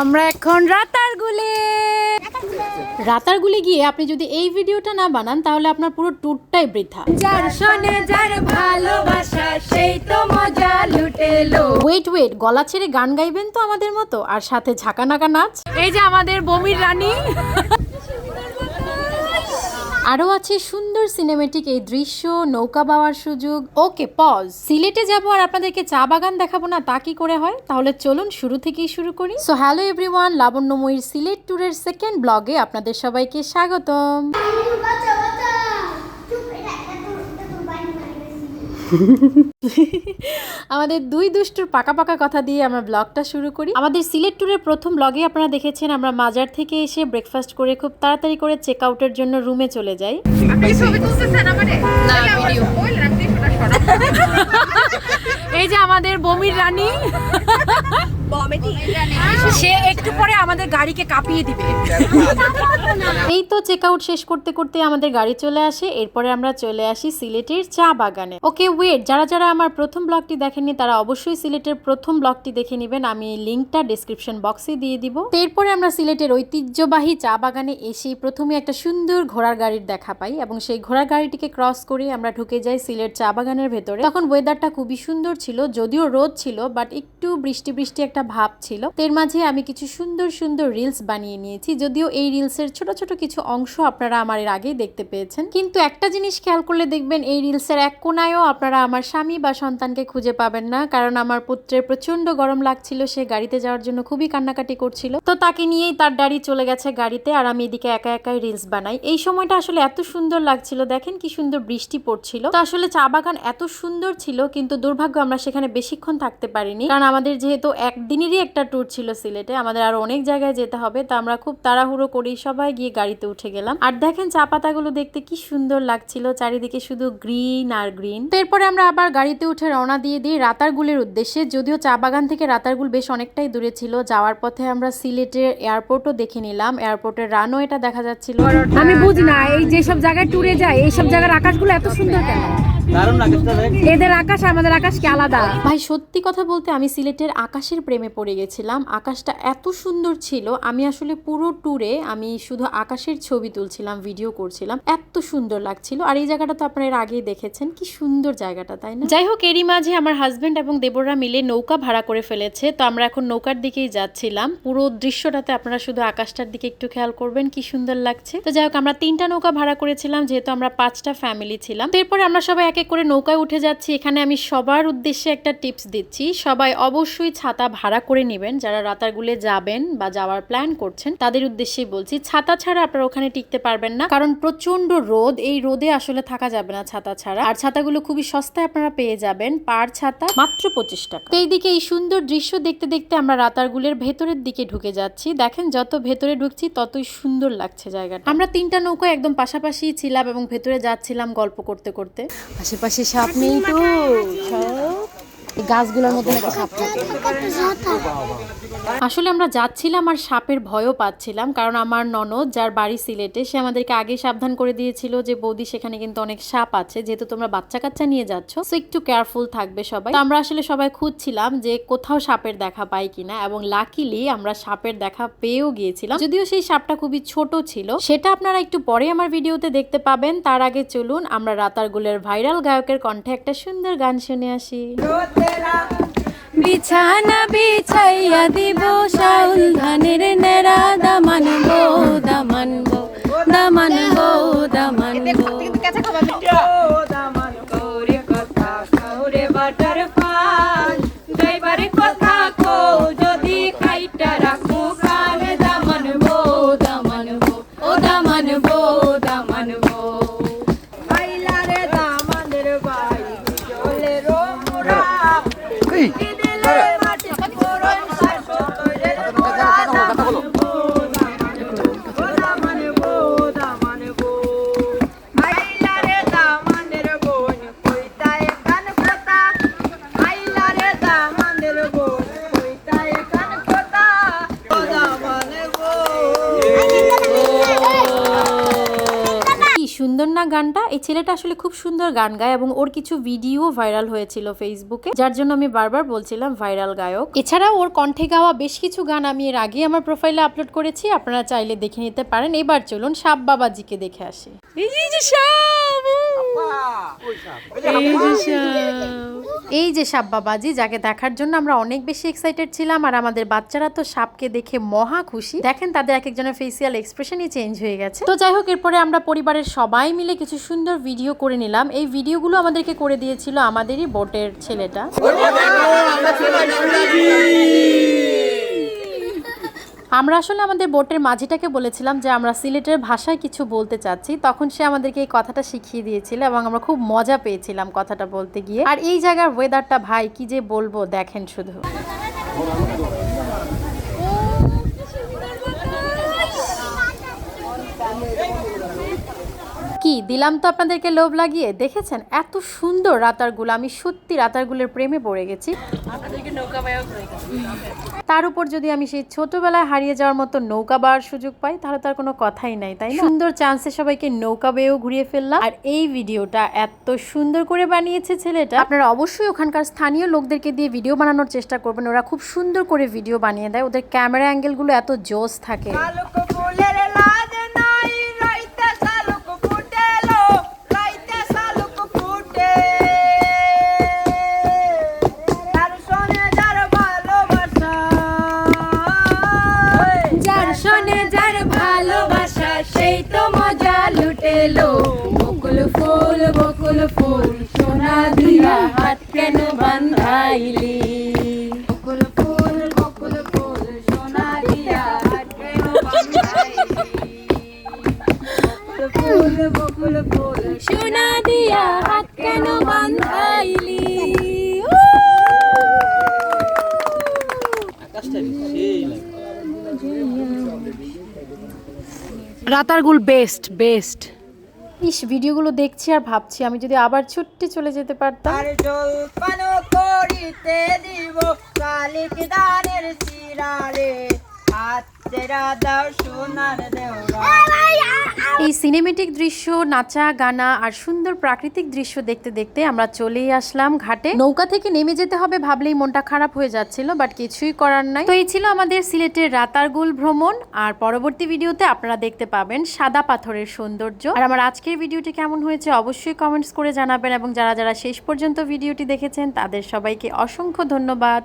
আমরা এখন রাতারগুলে। রাতারগুলে গিয়ে আপনি যদি এই ভিডিওটা না বানান তাহলে আপনার পুরো ট্যুরটাই বৃথা। যার শোনে যার ভালোবাসা সেই তো মজা লুটেলো। ওয়েট ওয়েট গলা ছেড়ে গান গাইবেন তো আমাদের মতো? আর সাথে ঝাঁকা নাকা নাচ? এই যে আমাদের বমির রানী। আরও আছে সুন্দর সিনেমেটিক এই দৃশ্য নৌকা পাওয়ার সুযোগ। ওকে পজ সিলেটে যাব আর আপনাদেরকে চা বাগান দেখাবো না তা কি করে হয়? তাহলে চলুন শুরু থেকেই শুরু করি। সো হ্যালো এভরিওয়ান লাবণ্যময়ীর সিলেট ট্যুরের সেকেন্ড ব্লগে আপনাদের সবাইকে স্বাগতম। আমাদের দুই দুষ্টুর পাকা পাকা কথা দিয়ে আমরা ব্লগটা শুরু করি। আমাদের সিলেট ট্যুরের প্রথম ব্লগে আপনারা দেখেছেন আমরা মাজার থেকে এসে ব্রেকফাস্ট করে খুব তাড়াতাড়ি করে চেক আউটের জন্য রুমে চলে যাই। এই যে আমাদের বমির রানী। সে একটু পরে আমাদের গাড়িকে কাঁপিয়ে দিবে। এই তো চেক আউট শেষ করতে করতে আমাদের গাড়ি চলে আসে, এরপরে আমরা চলে আসি সিলেটের চা বাগানে। ওকে ওয়েট যারা যারা আমার প্রথম ব্লগটি দেখেননি, তারা অবশ্যই সিলেটের প্রথম ব্লগটি দেখে নেবেন। আমি লিঙ্কটা ডিসক্রিপশন বক্সে দিয়ে দিব। এরপরে আমরা সিলেটের ঐতিহ্যবাহী চা বাগানে এসে প্রথমে একটা সুন্দর ঘোড়ার গাড়ির দেখা পাই এবং সেই ঘোড়ার গাড়িটিকে ক্রস করে আমরা ঢুকে যাই সিলেট চা বাগানের ভেতরে। তখন ওয়েদারটা খুবই সুন্দর ছিল, যদিও রোদ ছিল বাট একটু বৃষ্টি বৃষ্টি একটা ভাব ছিল। এর মাঝে আমি কিছু সুন্দর সুন্দর রিলস বানিয়ে নিয়েছি। যদিও এই রিলসের ছোট ছোট কিছু অংশ আপনারা আমার এর আগেই দেখতে পেয়েছেন। কিন্তু একটা জিনিস খেয়াল করলে দেখবেন, এই রিলসের এক কোনায়ও আপনারা আমার স্বামী বা সন্তানকে খুঁজে পাবেন না। কারণ আমার পুত্রের প্রচণ্ড গরম লাগছিল, সে গাড়িতে যাওয়ার জন্য খুবই কান্নাকাটি করছিল। তো তাকে নিয়েই তার ডাড়ি চলে গেছে গাড়িতে, আর আমি এদিকে একা একাই রিলস বানাই। এই সময়টা আসলে এত সুন্দর লাগছিল, দেখেন কি সুন্দর বৃষ্টি পড়ছিল। তো আসলে চা বাগান এত সুন্দর ছিল, কিন্তু দুর্ভাগ্য আমরা সেখানে বেশিক্ষণ থাকতে পারিনি। কারণ আমাদের যেহেতু একদিনেরই একটা ট্যুর ছিল সিলেটে, আমাদের আরও অনেক জায়গায় যেতে হবে, তো আমরা খুব তাড়াহুড়ো করেই সবাই গিয়ে গাড়িতে উঠে গেলাম। আর দেখেন চা পাতাগুলো দেখতে কি সুন্দর লাগছিল, চারিদিকে শুধু গ্রিন আর গ্রিন। তো এরপরে আমরা আবার গাড়িতে উঠে রওনা দিয়ে দিই রাতারগুলের উদ্দেশ্যে, যদিও চা বাগান থেকে রাতারগুল বেশ অনেকটাই দূরে ছিল, যাওয়ার পথে আমরা সিলেটের এয়ারপোর্টও দেখে নিলাম, এয়ারপোর্টের রানওয়েটা দেখা যাচ্ছিল। আমি বুঝি না, এই যেসব জায়গায় ট্যুরে যায়, এইসব জায়গার আকাশগুলো এত সুন্দর কেন? এদের আকাশ আমাদের আকাশ কি আলাদা। ভাই, সত্যি কথা বলতে আমি সিলেটের আকাশের প্রেমে পড়ে গেছিলাম। আকাশটা এত সুন্দর ছিল, আমি আসলে পুরো ট্যুরে আমি শুধু আকাশের ছবি তুলছিলাম ভিডিও করছিলাম। এত সুন্দর লাগছিল। আর এই জায়গাটা তো আপনারা এর আগেই দেখেছেন। কি সুন্দর জায়গাটা, তাই না? যাই হোক, এরই মাঝে আমার হাজবেন্ড এবং দেবররা মিলে নৌকা ভাড়া করে ফেলেছে। তো আমরা এখন নৌকার দিকেই যাচ্ছিলাম। পুরো দৃশ্যটাতে আপনারা শুধু আকাশটার দিকে একটু খেয়াল করবেন, কি সুন্দর লাগছে। তো যাই হোক, আমরা তিনটা নৌকা ভাড়া করেছিলাম, যেহেতু আমরা পাঁচটা ফ্যামিলি ছিলাম। এরপরে আমরা সবাই এক এক করে নৌকায় উঠে যাচ্ছি, এখানে আমি সবার উদ্দেশ্যে একটা টিপস দিচ্ছি। সবাই অবশ্যই ছাতা ভাড়া করে নেবেন, যারা রাতারগুলে যাবেন বা যাওয়ার প্ল্যান করছেন, তাদের উদ্দেশ্যেই বলছি, ছাতা ছাড়া আপনারা ওখানে টিকতে পারবেন না, কারণ প্রচণ্ড রোদ, এই রোদে আসলে থাকা যাবে না ছাতা ছাড়া। আর ছাতাগুলো খুবই সস্তায় আপনারা পেয়ে যাবেন, পার ছাতা মাত্র পঁচিশ টাকা। এইদিকে এই সুন্দর দৃশ্য দেখতে দেখতে আমরা রাতারগুলের ভেতরের দিকে ঢুকে যাচ্ছি। দেখেন, যত ভেতরে ঢুকছি, ততই সুন্দর লাগছে জায়গাটা। আমরা তিনটা নৌকা একদম পাশাপাশি ছিলাম এবং ভেতরে যাচ্ছিলাম গল্প করতে করতে। আশেপাশে সাপ নেই তো। এই গাছগুলোর মধ্যে নাকি সাপ থাকে। আসলে আমরা যাচ্ছিলাম আর সাপের ভয়ও পাচ্ছিলাম কারণ আমার ননদ যার বাড়ি সিলেটে সে আমাদেরকে আগে সাবধান করে দিয়েছিল যে বৌদি সেখানে কিন্তু অনেক সাপ আছে যেহেতু তোমরা বাচ্চা কাচ্চা নিয়ে যাচ্ছ তো একটু কেয়ারফুল থাকবে সবাই। তো আমরা আসলে সবাই খুঁজছিলাম যে কোথাও সাপের দেখা পাই কিনা এবং লাকিলি আমরা সাপের দেখা পেয়েও গিয়েছিলাম। যদিও সেই সাপটা খুবই ছোট ছিল সেটা আপনারা একটু পরে আমার ভিডিওতে দেখতে পাবেন। তার আগে চলুন আমরা রাতারগুলের ভাইরাল গায়কের কণ্ঠে একটা সুন্দর গান শুনে আসি। বিছানা বিছাইয়া দিব শাউল ধানের নেড়া। দামানবো দামানবো দামানবো দামানবো গানটা এই ছেলেটা আসলে খুব সুন্দর গান গায় এবং ওর কিছু ভিডিও ভাইরাল হয়েছিল ফেসবুকে যার জন্য আমি বারবার বলছিলাম ভাইরাল গায়ক। এছাড়াও ওর কণ্ঠে গাওয়া বেশ কিছু গান আমি এর আগে আমার প্রোফাইলে আপলোড করেছি আপনারা চাইলে দেখে নিতে পারেন। এবার চলুন সাপ বাবাজিকে দেখে আসি। এই যে সাপ এই যে সাপ এই যে সাপ বাবাজি, যাকে দেখার জন্য আমরা অনেক বেশি এক্সাইটেড ছিলাম, আর আমাদের বাচ্চারা তো সাপকে দেখে মহা খুশি। দেখেন, তাদের এক একজনের ফেসিয়াল এক্সপ্রেশনই চেঞ্জ হয়ে গেছে। তো যাই হোক, এরপরে আমরা পরিবারের সবাই মিলে কিছু সুন্দর ভিডিও করে নিলাম। এই ভিডিওগুলো আমাদেরকে করে দিয়েছিল আমাদেরই বোটের ছেলেটা। আমরা আসলে আমাদের বোটের মাঝিটাকে বলেছিলাম যে আমরা সিলেটের ভাষায় কিছু বলতে চাচ্ছি। তখন সে আমাদেরকে এই কথাটা শিখিয়ে দিয়েছিল এবং আমরা খুব মজা পেয়েছিলাম কথাটা বলতে গিয়ে। আর এই জায়গার ওয়েদারটা ভাই, কি যে বলব, দেখেন শুধু। কি? দিলাম তো আপনাদেরকে লোভ লাগিয়ে। দেখেছেন? এত সুন্দর রাতারগুলো আমি সত্যি রাতারগুলোর প্রেমে পড়ে গেছি। তার উপর যদি আমি সেই ছোটবেলায় হারিয়ে যাওয়ার মতো নৌকা বাওয়ার সুযোগ পাই তাহলে তার কোনো কথাই নাই তাই না? সুন্দর চান্সে সবাইকে নৌকা বেয়েও ঘুরিয়ে ফেললাম। আর এই ভিডিওটা এত সুন্দর করে বানিয়েছে ছেলেটা। আপনারা অবশ্যই ওখানকার স্থানীয় লোকদেরকে দিয়ে ভিডিও বানানোর চেষ্টা করবেন। ওরা খুব সুন্দর করে ভিডিও বানিয়ে দেয়। ওদের ক্যামেরা অ্যাঙ্গেলগুলো এত জোস থাকে। লুটেলো বকুল ফুল বকুল ফুল সোনা দিয়া হাত কেন বান্ধাইলি? বকুল ফুল বকুল ফুল সোনা দিয়া হাত কেন বান্ধাইলি? বকুল ফুল বকুল ফুল সোনা দিয়া হাত কেন বান্ধাইলি? রাতারগুল বেস্ট বেস্ট ইস, ভিডিওগুলো দেখছি আর ভাবছি, আমি যদি আবার ছুট্টি চলে যেতে পারতাম। আর জলপান করিতে দিব, কালিক দানের চিরারে এই সিনেমেটিক দৃশ্য, নাচা, গানা আর সুন্দর প্রাকৃতিক দৃশ্য দেখতে দেখতে আমরা চলেই আসলাম ঘাটে। নৌকা থেকে নেমে যেতে হবে ভাবলেই মনটা খারাপ হয়ে যাচ্ছিল বাট কিছুই করার নাই। তো এই ছিল আমাদের সিলেটের রাতারগুল ভ্রমণ, আর পরবর্তী ভিডিওতে আপনারা দেখতে পাবেন সাদা পাথরের সৌন্দর্য। আর আমার আজকের ভিডিওটি কেমন হয়েছে অবশ্যই কমেন্টস করে জানাবেন, এবং যারা যারা শেষ পর্যন্ত ভিডিওটি দেখেছেন, তাদের সবাইকে অসংখ্য ধন্যবাদ।